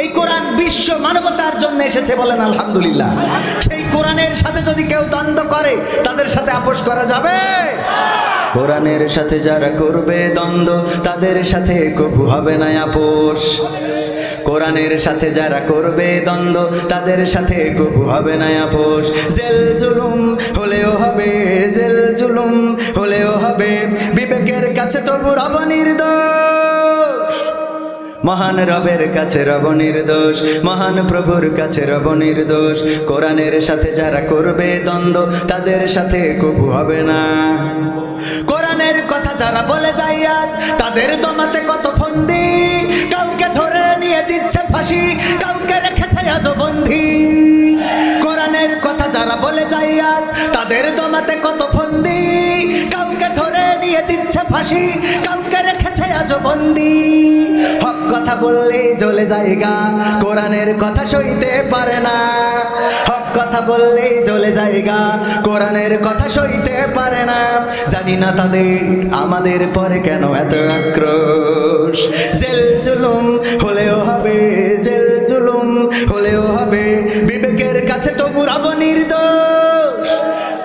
এই কোরআন বিশ্ব মানবতার জন্য এসেছে বলেন আলহামদুলিল্লাহ। সেই কোরআনের সাথে যদি কেউ দ্বন্দ্ব করে, তাদের সাথে আপোষ করা যাবে? কোরআনের সাথে যারা করবে দ্বন্দ্ব, তাদের সাথে কবু হবে না আপোষ। কোরআনের সাথে যারা করবে দ্বন্দ্ব, তাদের সাথে কবু হবে না আপোষ। জেল জুলুম হলেও হবে, জেল জুলুম হলেও হবে। বিবেকের কাছে তবু রব মহান রবের কাছে রব নির্দোষ, মহান প্রভুর কাছে রব নির্দোষ। কোরআনের সাথে যারা করবে দ্বন্দ্ব, তাদের সাথে কবু হবে না। কোরআনের কথা যারা বলে যাই আজ, তাদের দমাতে কত ফন্দি। কাউকে ধরে নিয়ে দিচ্ছে ফাঁসি, কাউকে রেখেছে আজ বন্দি। কোরআনের কথা যারা বলে যাই আজ, তাদের দমাতে কত ফন্দি। কাউকে ফাঁসি, কাউকে রেখেছে আজ বন্দি। হক কথা বললেই চলে জায়গা, কোরআনের কথা সইতে পারে না। হক কথা বললেই চলে জায়গা, কোরআনের কথা সইতে পারে না। জানি না তাদের, আমাদের পরে কেন এত আক্রোশ। জেল জুলুম হলেও হবে, জেল জুলুম হলেও হবে। বিবেকের কাছে তবু রব নির্দোষ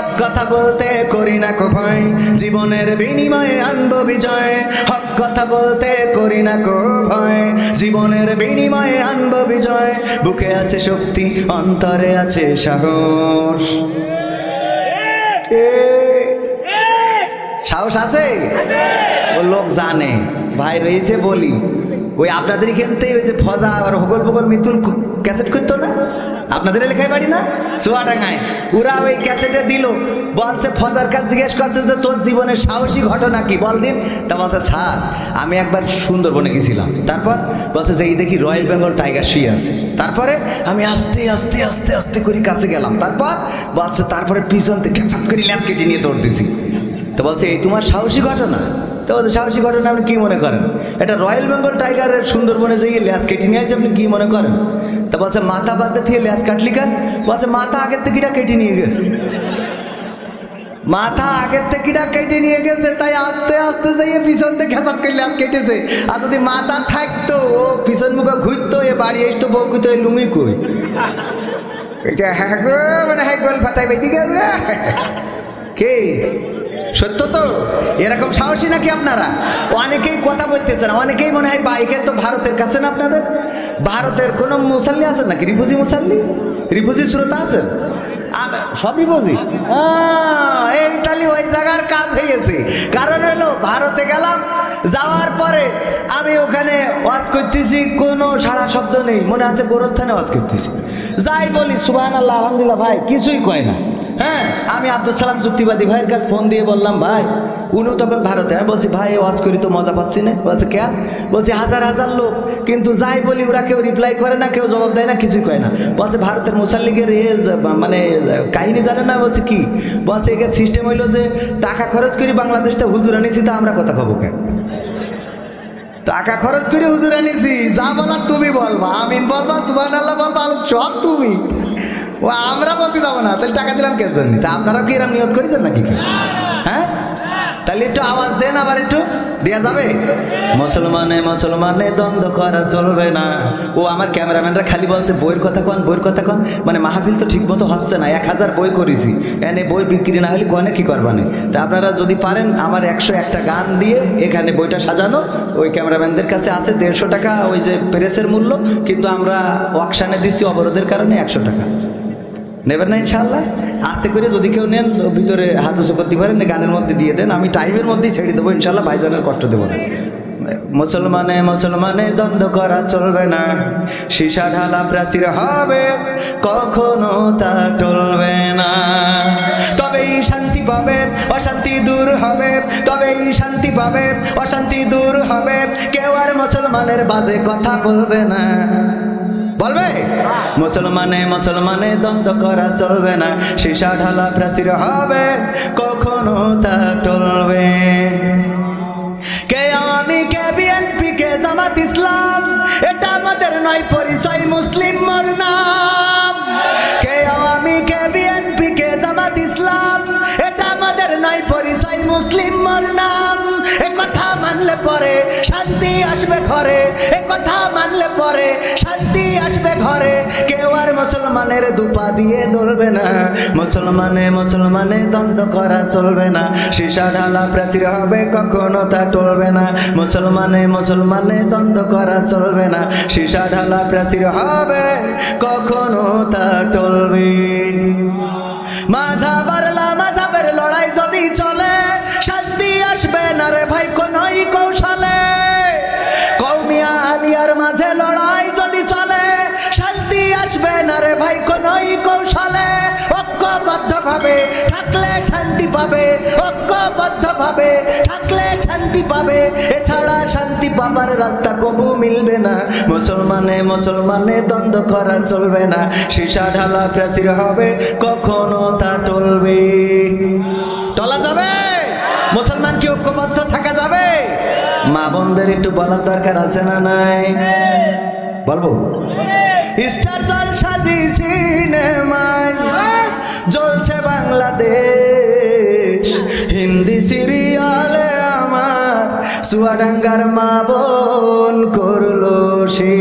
হক কথা বলতে করি না কো ভয়। জীবনের বিনিময়ে আনব বিজয়। হক কথা বলতে করি না কো ভয়। জীবনের বিনিময়ে আনব বিজয়। বুকে আছে শক্তি, অন্তরে আছে সাহস। সাহস আছে? ও লোক জানে। ভাই রয়েছে বলি। ওই আপনাদের ক্ষেত্রে ওই যে ফজা আর হগল বগল মিতুল ক্যাসেট করতো না? আপনাদের এলাকায় বাড়ি না? চুয়াডাঙ্গায়। ওরা ওই ক্যাসেটে দিল। বলছে, ফজার কাছ জিজ্ঞেস করছে যে তোর জীবনের সাহসী ঘটনা কি? বল দিন তা বলছে, স্যার, আমি একবার সুন্দরবনে গেছিলাম। তারপর বলছে যে, এই দেখি রয়্যাল বেঙ্গল টাইগার শুয়ে আছে। তারপরে আমি আস্তে আস্তে আস্তে আস্তে করে কাছে গেলাম। তারপর বলছে, তারপরে পিছন থেকে ক্যাসাত করে ল্যাচ কেটে নিয়ে দৌড় দিছি। তো বলছে, এই তোমার সাহসী ঘটনা? তো সাহসী ঘটনা আপনি কী মনে করেন? এটা রয়্যাল বেঙ্গল টাইগারের সুন্দরবনে যেয়ে ল্যাস কেটে নিয়ে আসছে আপনি কী মনে করেন? তা বলছে, মাথা বাদ থেকে ল্যাস কাটলি কেন? বলছে, মাথা আগের থেকে কেটে নিয়ে গেছে। মাথা আগের থেকে এটা কেটে নিয়ে গেছে, তাই আস্তে আস্তে যাইয়ে পিছন থেকে খেসাত করে ল্যাস কেটেছে। আর যদি মাথা থাকতো, ও পিছন মুখে ঘুরতো, এ বাড়ি আসতো, বউ ঘুরতো লুঙ্গি কই? এটা হ্যাঁ গো মানে হ্যাঁ গোল ফাতাই গেছে। কে? সত্য তো? এরকম সাহসী নাকি আপনারা? অনেকেই কথা বলতেছেন, অনেকেই মনে হয় বাইকের তো ভারতের কাছে না আপনাদের? ভারতের কোনো মুসাল্লি আছেন নাকি? রিফুজি মুসাল্লি? রিফুজি শ্রোতা আছেন? সবই বুঝি এই তালি ওই জায়গার কাজ হয়ে গেছে। কারণ হলো, ভারতে গেলাম, যাওয়ার পরে আমি ওখানে ওয়াজ করতেছি, কোনো সারা শব্দ নেই। মনে আছে গোরস্থানে ওয়াজ করতেছি। যাই বলি সুবাহ আল্লাহ আলহামদুলিল্লাহ, ভাই, কিছুই কয় না। হ্যাঁ আমি আব্দুল সালাম যুক্তিবাদী ভাইয়ের কাছে ফোন দিয়ে বললাম, ভাই, উনিও তখন ভারতে। আমি বলছি, ভাই ওয়াজ করি তো মজা পাচ্ছি না। বলছে কেন বলছে, হাজার হাজার লোক। কিন্তু যাই বলি, ওরা কেউ রিপ্লাই করে না, কেউ জবাব দেয় না, কিছুই কয় না। বলছে, ভারতের মুসাল্লিগের এ মানে কাহিনী জানে না? বলছে, কি? বলছে, একে সিস্টেম হইল যে, টাকা খরচ করি বাংলাদেশটা হুজুর আনিছি তা আমরা কথা কব কেন? টাকা খরচ করে, হুজুর আনিছি। যা বলার তুমি বলবা। আমিন বলবা সুবাহ আল্লাহ বলবা সব তুমি। ও, আমরা বলতে যাব না, তাহলে টাকা দিলাম কে জন্য? তা আপনারা কি এরম নিয়ত করেছেন নাকি কেউ? হ্যাঁ? তাহলে একটু আওয়াজ দেন আবার একটু দেওয়া যাবে? মুসলমানে মুসলমানে দ্বন্দ্ব করা চলবে না। ও, আমার ক্যামেরাম্যানরা খালি বলছে, বইয়ের কথা কন, বইয়ের কথা কন। মানে মাহফিল তো ঠিক মতো হচ্ছে না, এক হাজার বই করেছি। এনে বই বিক্রি না হলে কনে কি করবানে তা আপনারা যদি পারেন, আমার একশো একটা গান দিয়ে এখানে বইটা সাজানো। ওই ক্যামেরাম্যানদের কাছে আছে দেড়শো টাকা, ওই যে প্রেসের মূল্য, কিন্তু আমরা অকশানে দিচ্ছি অবরোধের কারণে একশো টাকা। নেবেন না ইনশাল্লাহ আস্তে করে যদি কেউ নেন, ভিতরে হাত উঁচু করতে পারেন গানের মধ্যে দিয়ে দেন। আমি টাইমের মধ্যেই ছেড়ে দেবো ইনশাল্লাহ ভাইজানের কষ্ট দেবো না। মুসলমানে মুসলমানে দ্বন্দ্ব করা চলবে না। সীসা ঢালা প্রাচীর হবে, কখনো তা টলবে না। তবে শান্তি পাবে, অশান্তি দূর হবে। তবেই শান্তি পাবে, অশান্তি দূর হবে। কেউ আর মুসলমানের বাজে কথা বলবে না। বলবে? মুসলমানে মুসলমানে দ্বন্দ্ব করা চলবে না, সীসা ঢালা প্রাচীর হবে, কখনো তা টলবে। কে আমি, কে বিএনপি, কে জামাত ইসলাম, এটা আমাদের নয় পরিচয়। মানলে পরে শান্তি আসবে ঘরে। এ কথা মানলে পরে শান্তি আসবে ঘরে। কেউ আর মুসলমানের দুপা দিয়ে দলবে না। মুসলমানে মুসলমানে দ্বন্দ্ব করা চলবে না। সীসা ঢালা প্রাচীর হবে, কখনো তা টলবে না। মুসলমানে মুসলমানে দ্বন্দ্ব করা চলবে না। সীসা ঢালা প্রাচীর হবে, কখনো তা টলবে। মাঝাবার মাঝাবের লড়াই যদি চলে, শান্তি আসবে না রে ভাই, কোনই কৌশলে। কৌমিয়া আলিয়ার মাঝে লড়াই যদি চলে, শান্তি আসবে না রে ভাই, কোনই কৌশলে। ঐক্যবদ্ধ ভাবে থাকলে শান্তি পাবে ঐক্যবদ্ধ ভাবে থাকলে শান্তি পাবে। এছাড়া শান্তি পাবার রাস্তা কবু মিলবে না। মুসলমানে মুসলমানে দ্বন্দ্ব করা চলবে না। সীসা ঢালা প্রাচীর হবে, কখনো তা টলবে। টলা যাবে? মুসলমান কি ঐক্যবদ্ধ থাকা যাবে? মা বোনদের একটু বলার দরকার আছে না নাই? বলব? স্টার জলসা জি সিনেমায় জ্বলছে বাংলাদেশ। হিন্দি সিরিয়ালে আমার সুয়াডাঙ্গার মা বোন করল সে।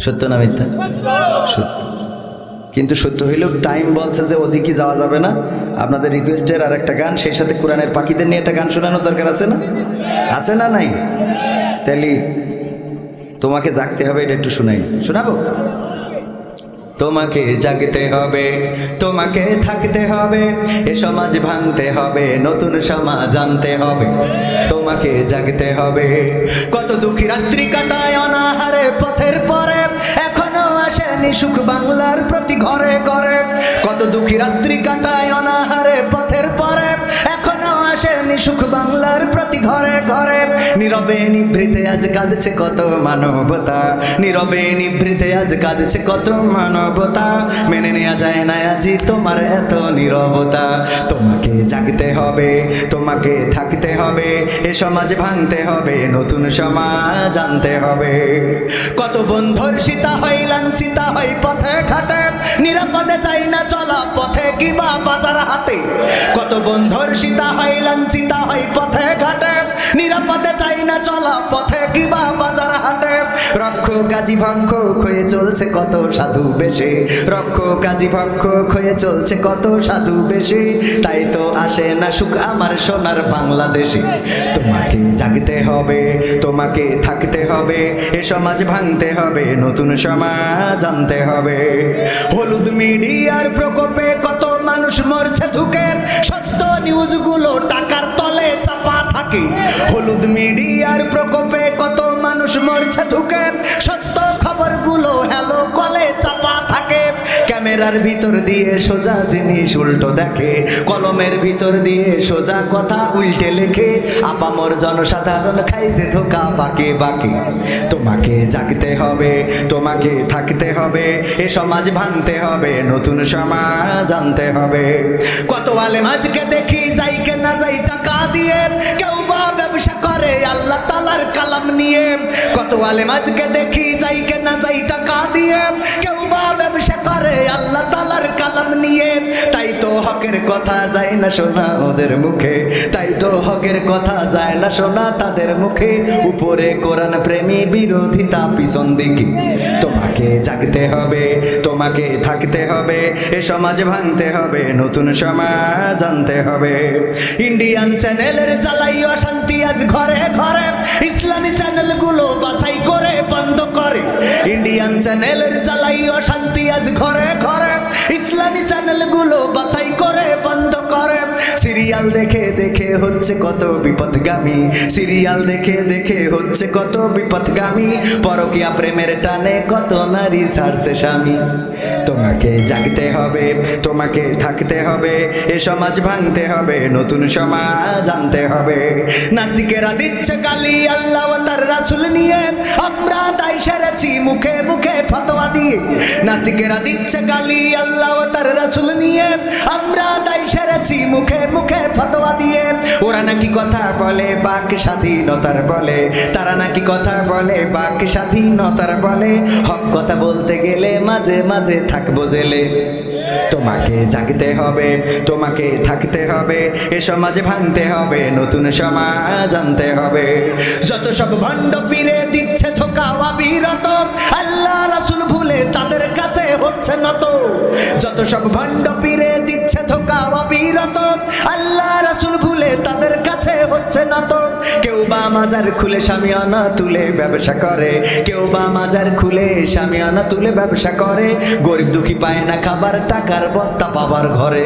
সত্য না মিথ্যা? সত্য। কিন্তু সত্য হইলেও টাইম বলছে যে ওদিকে যাওয়া যাবে না। আপনাদের রিকোয়েস্টের আর একটা গান, সেই সাথে কোরআনের পাখিদের নিয়ে একটা গান শোনানোর দরকার আছে না? আছে না নাই? তাহলে তোমাকে জাগতে হবে, এটা একটু শোনাই। শোনাবো? তোমাকে জাগতে হবে, তোমাকে থাকতে হবে, এ সমাজ ভাঙতে হবে, নতুন সমাজ আনতে হবে। তোমাকে জাগতে হবে, কত দুঃখী রাত্রি কাটায় অনাহারে পথের সুখ বাংলার প্রতি ঘরে ঘরে। কত দুঃখী রাত্রি কাটায় অনাহারে আসেনি সুখ বাংলার প্রতি ঘরে ঘরে। নীরবে নিভৃতে আজ কাঁদছে কত মানবতা। নীরবে নিভৃতে আজ কাঁদছে কত মানবতা। মেনে নেওয়া যায় না আজি তোমার এত নীরবতা। তোমাকে জাগতে হবে, তোমাকে থাকতে হবে, এ সমাজ ভাঙতে হবে, নতুন সমাজ আনতে হবে। কত বন্ধুর সীতা হয়, লাঞ্ছিতা হয়, পথে ঘাটে নিরাপদে চাই না চলা পথে কিবা বাজার হাটে। কত বন্ধর সীতা হয়, লাঞ্ছিতা হয় পথে ঘাটে। নিরাপদে চাই না চলা পথে কিবা বাজার হাটে। রক্ষ কাজী ভক্ষ হয়ে চলছে কত সাধু বেশে। রক্ষ কাজী ভক্ষ হয়ে চলছে কত সাধু বেশে। তাই তো আসে না সুখ আমার সোনার বাংলাদেশে। তোমাকে জাগতে হবে, তোমাকে থাকতে হবে, এ সমাজ ভাঙতে হবে, নতুন সমাজ আনতে হবে। হলুদ মিডিয়ার প্রকোপে কত মানুষ মরছে ঢুকে সত্য নিউজগুলো টাকার তলে চাপা। থাকে। হলুদ মিডিয়ার প্রকোপে কত মানুষ মরছে ঢুকে সত্য খবরগুলো হ্যালো কলে চাপা থাকে। ক্যামেরার ভিতর দিয়ে সোজা জিনিস উল্টো দেখে। কলমের ভিতর দিয়ে সোজা কথা উল্টে লেখে। আপামর জনসাধারণ খাইছে ধোকা বাকে বাকে। তোমাকে জাগতে হবে, তোমাকে থাকতে হবে। এ সমাজ ভাঙতে হবে, নতুন সমাজ আনতে হবে। কত আলে মাঝকে দেখি যাই কে না যাই টাকা দিয়ে কেউ বা ব্যবসা করে আল্লাহ তালার কালাম নিয়ে। কত আলে মাঝকে দেখি যাই কে যাই টাকা দিয়ে। কেউ বা ব্যবসা করে আল্লাহ তালার কালাম নিয়ে। তাই তো হকের কথা যায় না শোনা ওদের মুখে। তাই তো হকের কথা যায় না শোনা তাদের মুখে। উপরে কোরআন প্রেমী বিরোধিতা পিছন দিকে। তোমাকে জাগতে হবে, তোমাকে থাকতে হবে, এ সমাজ ভাঙতে হবে, নতুন সমাজ আনতে হবে। ইন্ডিয়ান চ্যানেলের চালাই অশান্তি আজ ঘরে ঘরে। ইসলামী চ্যানেলগুলো বাছাই করে, বন্ধ করে। ইন্ডিয়ান চ্যানেলের জ্বালাই অশান্তি আজ ঘরে ঘরে। ইসলামী চ্যানেলগুলো বাছাই করে, বন্ধ করে। সিরিয়াল দেখে দেখে হচ্ছে কত বিপদগামী। সিরিয়াল দেখে দেখে হচ্ছে কত বিপদগামী। পরকিয়া প্রেমের টানে কত নারী ছাড়ছে স্বামী। তোমাকে জাগতে হবে, তোমাকে থাকতে হবে, এ সমাজ ভাঙতে হবে, নতুন সমাজ আনতে হবে। নাস্তিকেরা দিচ্ছে গালি, আল্লাহ তার রাসুল নিয়ে। আমরা তাই সেরেছি মুখে মুখে ফতোয়া দিয়ে। নাস্তিকেরা দিচ্ছে গালি, আল্লাহ তার রাসুল নিয়ে। আমরা তাই সেরেছি মুখে মুখে ফতোয়া দিয়ে। ওরা নাকি কথা বলে বাক স্বাধীনতার বলে। তারা নাকি কথা বলে বাক স্বাধীনতার বলে। হক কথা বলতে গেলে মাঝে মাঝে থাকব জেলে। তোমাকে জাগতে হবে, তোমাকে থাকতে হবে। এ সমাজে ভাঙতে হবে, নতুন সমাজ আনতে হবে। যত সব ভণ্ড পীরে দিচ্ছে ধোকা অবিরত, আল্লাহ রাসুল ভুলে তাদের কাছে হচ্ছে না তো যত সব ভণ্ড পীরে দিচ্ছে ধোকা, অবিরত। আল্লাহ রাসুল ভুলে তাদের কাছে হচ্ছে না তো কেউ বা মাজার খুলে স্বামীয়ানা তুলে ব্যবসা করে। কেউ বা মাজার খুলে স্বামীয়ানা তুলে ব্যবসা করে। গরিব দুঃখী পায় না খাবার, টাকার বস্তা পাবার ঘরে।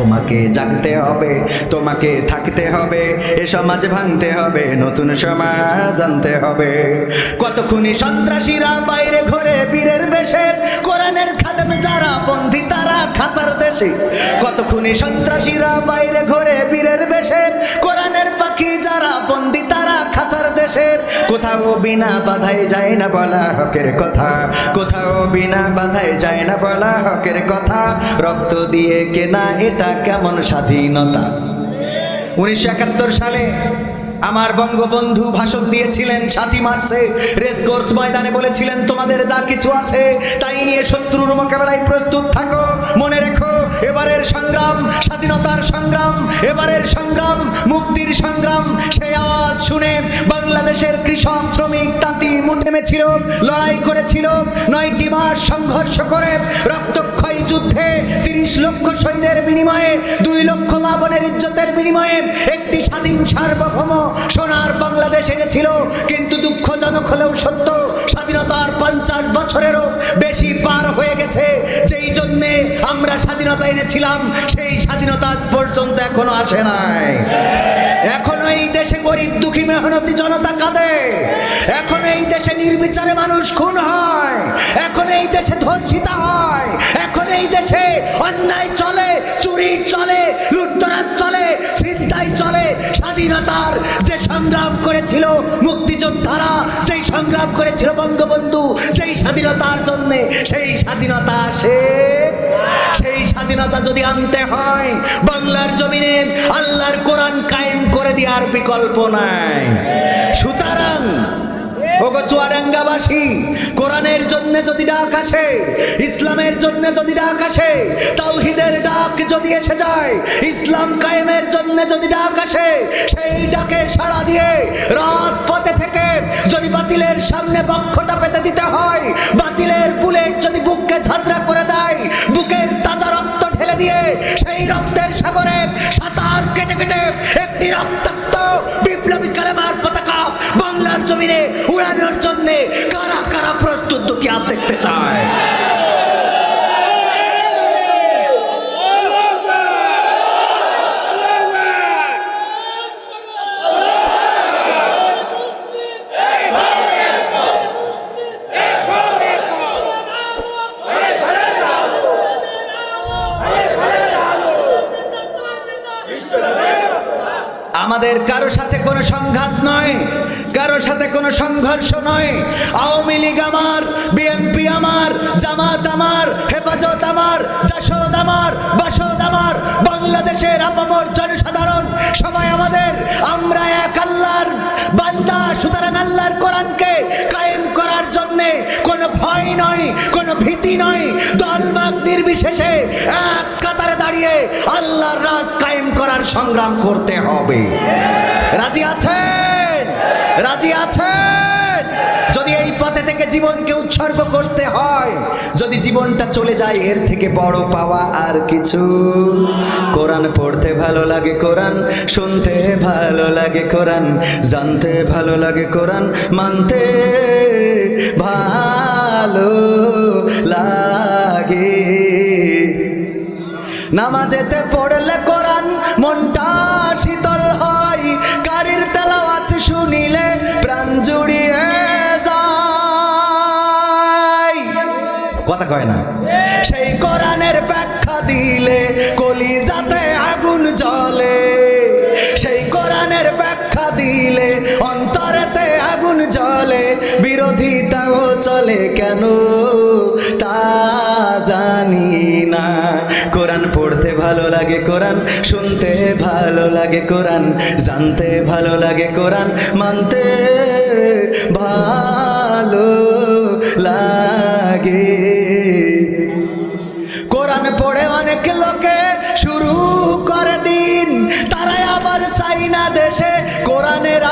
তোমাকে জাগতে হবে, তোমাকে থাকতে হবে, এ সমাজ ভাঙতে হবে, নতুন সমাজ জানতে হবে। কতক্ষণই সন্ত্রাসীরা বাইরে ঘরে বীরের বেশের কোরআনের যারা বন্দি, তারা খাসার দেশে। কত খুনি সন্ত্রাসীরা বাইরে ঘরে বীরের বেশে? কোরআনের পাখি যারা বন্দি, তারা খাসার দেশে। কোথাও বিনা বাধাই যায় না বলা হকের কথা। কোথাও বিনা বাধাই যায় না বলা হকের কথা। রক্ত দিয়ে কেনা এটা কেমন স্বাধীনতা? উনিশশো একাত্তর সালে আমার বঙ্গবন্ধু ভাষণ দিয়েছিলেন সাতই মার্চে রেস কোর্স ময়দানে বলেছিলেন, তোমাদের যা কিছু আছে, তাই নিয়ে শত্রুর মোকাবেলায় প্রস্তুত থাকো। এবারের সংগ্রাম, স্বাধীনতার সংগ্রাম, এবারের সংগ্রাম, মুক্তির সংগ্রাম। সেই আওয়াজ শুনে বাংলাদেশের কৃষক, শ্রমিক, তাঁতি মুঠেমেছিল লড়াই করেছিল। নয়টি মাস সংঘর্ষ করে রক্তক্ষয়ী যুদ্ধে তিরিশ লক্ষ শহীদের বিনিময়ে, দুই লক্ষ মা ইজ্জতের বিনিময়ে একটি স্বাধীন সার্বভৌম সোনার বাংলাদেশ এনেছিল। কিন্তু দুঃখজনক হলেও সত্য, স্বাধীনতার পঞ্চাশ বছরেরও বেশি পার হয়ে গেছে। জন্যে আমরা স্বাধীনতা এনেছিলাম, সেই স্বাধীনতা আজ পর্যন্ত এখনও আসে নাই। এখনও এই দেশে গরিব দুঃখী মেহনতি জনতা কাঁদে। এখন এই দেশে নির্বিচারে মানুষ খুন হয়। এখন এই দেশে ধর্ষিতা হয়। এখন এই দেশে অন্যায় চলে চুরি চলে, লুটতরাজ চলে চিন্তাই চলে। স্বাধীনতার যে সংগ্রাম করেছিল মুক্তিযোদ্ধারা, সেই সংগ্রাম করেছিল বঙ্গবন্ধু, সেই স্বাধীনতার জন্য, সেই স্বাধীনতা সে সেই স্বাধীনতা যদি আনতে হয়, বাংলার জমিনে আল্লাহর কোরআন কায়েম করে দেওয়ার বিকল্প নাই। সুতরাং কোরআনের জন্য যদি ডাক আসে, ইসলামের জন্য যদি ডাক আসে, তাওহিদের ডাক যদি এসে যায়, ইসলাম কায়েমের জন্য যদি ডাক আসে, সেই ডাকে সাড়া দিয়ে রাজপথে থেকে যদি বাতিলের সামনে বক্ষটা পেতে দিতে হয়, বাতিলের বুলেট যদি বুককে ঝাঁঝরা করে দেয়, বুকের তাজা রক্ত ঢেলে দিয়ে সেই রক্তের সাগরে সাঁতার কেটে কেটে একটি রক্তাক্ত বিপ্লবী জমিনে উড়ানোর জন্য কারা কারা প্রস্তুত দুটি হাত দেখতে চায়? আমাদের কারও সাথে কোনো সংঘাত নয়। কারও সাথে কোনো সংঘর্ষ নয়। আওয়ামী লীগ আমার, বিএনপি আমার, জামাত আমার, হেফাজত আমার, জাসদ আমার, বাসদ আমার, বাংলাদেশের আপামর জনসাধারণ, সবাই আমাদের। আমরা এক আল্লাহর বান্দা, সুতরাং আল্লাহর কোরআনকে কায়েম করার জন্যে কোনো ভয় নয়, কোনো ভীতি নয়। দলমাগ নির্বিশেষে এক কাতারে দাঁড়িয়ে আল্লাহর রাজ কায়েম করার সংগ্রাম করতে হবে। রাজি আছেন? রাজি আছেন? যদি এই পথে থেকে জীবনকে উৎসর্গ করতে হয়, যদি জীবনটা চলে যায়, এর থেকে বড় পাওয়া আর কিছু। কোরআন পড়তে ভালো লাগে কোরআন, শুনতে ভালো লাগে কোরআন, জানতে ভালো লাগে কোরআন, মানতে ভালো লাগে। নামাজেতে পড়লে কোরআন মনটা কথা কয় না? সেই কোরআনের ব্যাখ্যা দিলে কলিজাতে আগুন জ্বলে। সেই কোরআনের ব্যাখ্যা দিলে অন্তরেতে আগুন জ্বলে। বিরোধিতাও চলে কেন? তা জানি না। কোরআন পড়তে ভালো লাগে কোরআন, শুনতে ভালো লাগে কোরআন, জানতে ভালো লাগে কোরআন, মানতে ভালো লাগে। অনেক লোকে শুরু করে দিন তারাই আবার চাই না দেশে কোরআনের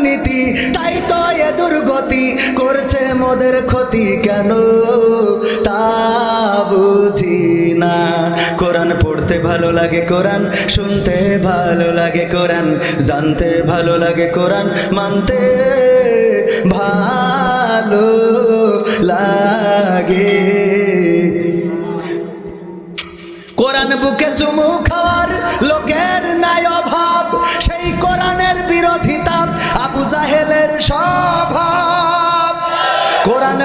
কেমন নীতি তাই তো এ দুর্গতি করছে মোদের ক্ষতি কেন? তা বুঝি না। কোরআন পড়তে ভালো লাগে কোরআন, শুনতে ভালো লাগে কোরআন, জানতে ভালো লাগে কোরআন, মানতে ভালো লাগে। কোরআন বুকে চুমু